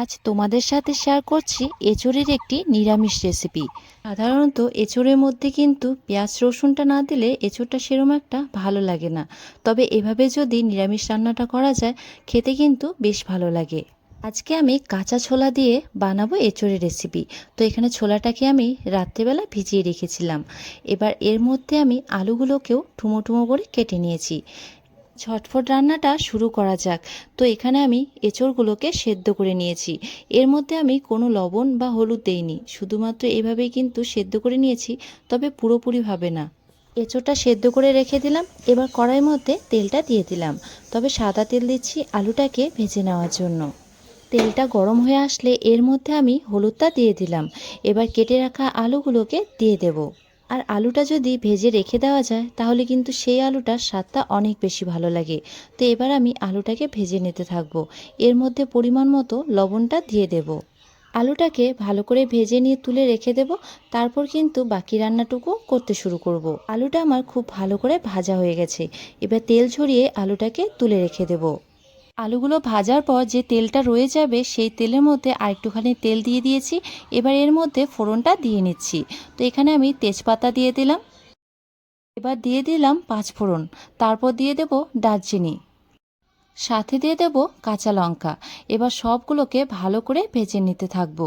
আজ তোমাদের সাথে শেয়ার করছি এঁচড়ের একটি নিরামিষ রেসিপি সাধারণত এঁচড়ের মধ্যে কিন্তু পেঁয়াজ রসুনটা না দিলে এঁচড়টা সেরম একটা ভালো লাগে না। তবে এভাবে যদি নিরামিষ রান্নাটা করা যায়, খেতে কিন্তু বেশ ভালো লাগে। আজকে আমি কাঁচা ছোলা দিয়ে বানাবো এঁচড়ের রেসিপি তো এখানে ছোলাটাকে আমি রাত্রেবেলা ভিজিয়ে রেখেছিলাম। এবার এর মধ্যে আমি আলুগুলোকেও ঠুমো ঠুমো করে কেটে নিয়েছি। ঝটফট রান্নাটা শুরু করা যাক। তো এখানে আমি এঁচড়গুলোকে সেদ্ধ করে নিয়েছি। এর মধ্যে আমি কোনো লবণ বা হলুদ দেইনি। শুধুমাত্র এভাবেই কিন্তু সেদ্ধ করে নিয়েছি, তবে পুরোপুরিভাবে না। এঁচোড়টা সেদ্ধ করে রেখে দিলাম। এবার কড়াইয়ের মধ্যে তেলটা দিয়ে দিলাম। তবে সাদা তেল দিচ্ছি আলুটাকে ভেজে নেওয়ার জন্য। তেলটা গরম হয়ে আসলে এর মধ্যে আমি হলুদটা দিয়ে দিলাম। এবার কেটে রাখা আলুগুলোকে দিয়ে দেব। আর আলুটা যদি ভেজে রেখে দেওয়া যায়, তাহলে কিন্তু সেই আলুটার স্বাদটা অনেক বেশি ভালো লাগে। তো এবার আমি আলুটাকে ভেজে নিতে থাকব। এর মধ্যে পরিমাণ মতো লবণটা দিয়ে দেব। আলুটাকে ভালো করে ভেজে নিয়ে তুলে রেখে দেব। তারপর কিন্তু বাকি রান্নাটুকু করতে শুরু করব। আলুটা আমার খুব ভালো করে ভাজা হয়ে গেছে। এবার তেল ঝরিয়ে আলুটাকে তুলে রেখে দেব। আলুগুলো ভাজার পর যে তেলটা রয়ে যাবে, সেই তেলের মধ্যে আরেকটুখানি তেল দিয়ে দিয়েছি। এবার এর মধ্যে ফোড়নটা দিয়ে নিচ্ছি। তো এখানে আমি তেজপাতা দিয়ে দিলাম। এবার দিয়ে দিলাম পাঁচ ফোড়ন। তারপর দিয়ে দেব দারচিনি। সাথে দিয়ে দেব কাঁচা লঙ্কা। এবার সবগুলোকে ভালো করে ভেজে নিতে থাকব।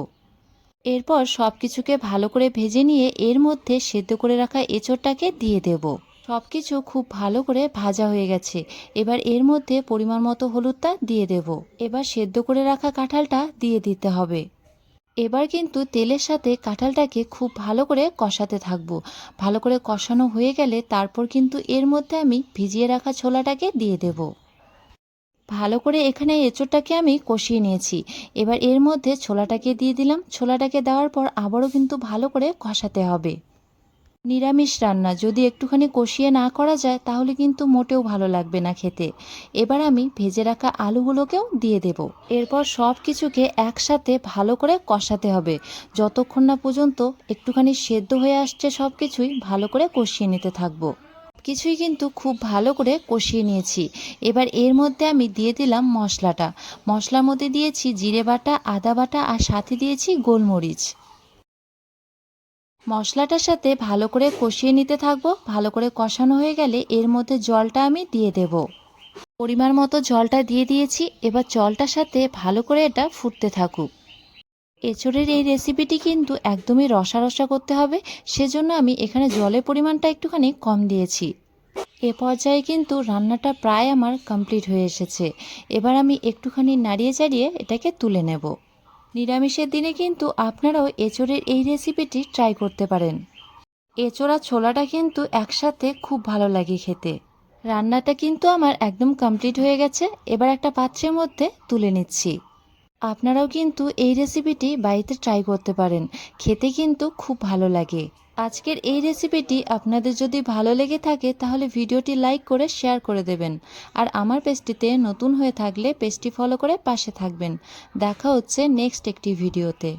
এরপর সব কিছুকে ভালো করে ভেজে নিয়ে এর মধ্যে সেদ্ধ করে রাখা এঁচড়টাকে দিয়ে দেব। সব কিছু খুব ভালো করে ভাজা হয়ে গেছে। এবার এর মধ্যে পরিমাণ মতো হলুদটা দিয়ে দেব। এবার সেদ্ধ করে রাখা কাঁঠালটা দিয়ে দিতে হবে। এবার কিন্তু তেলের সাথে কাঁঠালটাকে খুব ভালো করে কষাতে থাকব। ভালো করে কষানো হয়ে গেলে তারপর কিন্তু এর মধ্যে আমি ভিজিয়ে রাখা ছোলাটাকে দিয়ে দেব। ভালো করে এখানে এঁচোড়টাকে আমি কষিয়ে নিয়েছি। এবার এর মধ্যে ছোলাটাকে দিয়ে দিলাম। ছোলাটাকে দেওয়ার পর আবারও কিন্তু ভালো করে কষাতে হবে। নিরামিষ রান্না যদি একটুখানি কষিয়ে না করা যায়, তাহলে কিন্তু মোটেও ভালো লাগবে না খেতে। এবার আমি ভেজে রাখা আলুগুলোকেও দিয়ে দেব। এরপর সব কিছুকে একসাথে ভালো করে কষাতে হবে। যতক্ষণ না পর্যন্ত একটুখানি সেদ্ধ হয়ে আসছে সব কিছুই ভালো করে কষিয়ে নিতে থাকব। কিছুই কিন্তু খুব ভালো করে কষিয়ে নিয়েছি। এবার এর মধ্যে আমি দিয়ে দিলাম মশলাটা। মশলার মধ্যে দিয়েছি জিরে বাটা, আদা বাটা আর সাথে দিয়েছি গোলমরিচ। মশলাটার সাথে ভালো করে কষিয়ে নিতে থাকব। ভালো করে কষানো হয়ে গেলে এর মধ্যে জলটা আমি দিয়ে দেব। পরিমাণ মতো জলটা দিয়ে দিয়েছি। এবার জলটার সাথে ভালো করে এটা ফুটতে থাকুক। এঁচড়ের এই রেসিপিটি কিন্তু একদমই রসা রসা করতে হবে। সেজন্য আমি এখানে জলের পরিমাণটা একটুখানি কম দিয়েছি। এ পর্যায়ে কিন্তু রান্নাটা প্রায় আমার কমপ্লিট হয়ে এসেছে। এবার আমি একটুখানি নাড়িয়ে চাড়িয়ে এটাকে তুলে নেব। নিরামিষের দিনে কিন্তু আপনারাও এচোরের এই রেসিপিটি ট্রাই করতে পারেন। এচোরা ছোলাটা কিন্তু একসাথে খুব ভালো লাগে খেতে। রান্নাটা কিন্তু আমার একদম কমপ্লিট হয়ে গেছে, এবার একটা পাত্রের মধ্যে তুলে নিচ্ছি। আপনারাও কিন্তু এই রেসিপিটি বাড়িতে ট্রাই করতে পারেন, খেতে কিন্তু খুব ভালো লাগে। আজকের এই রেসিপিটি আপনাদের যদি ভালো লেগে থাকে, তাহলে ভিডিওটি লাইক করে শেয়ার করে দেবেন। আর আমার পেজটিতে নতুন হয়ে থাকলে পেজটি ফলো করে পাশে থাকবেন। দেখা হচ্ছে নেক্সট একটি ভিডিওতে।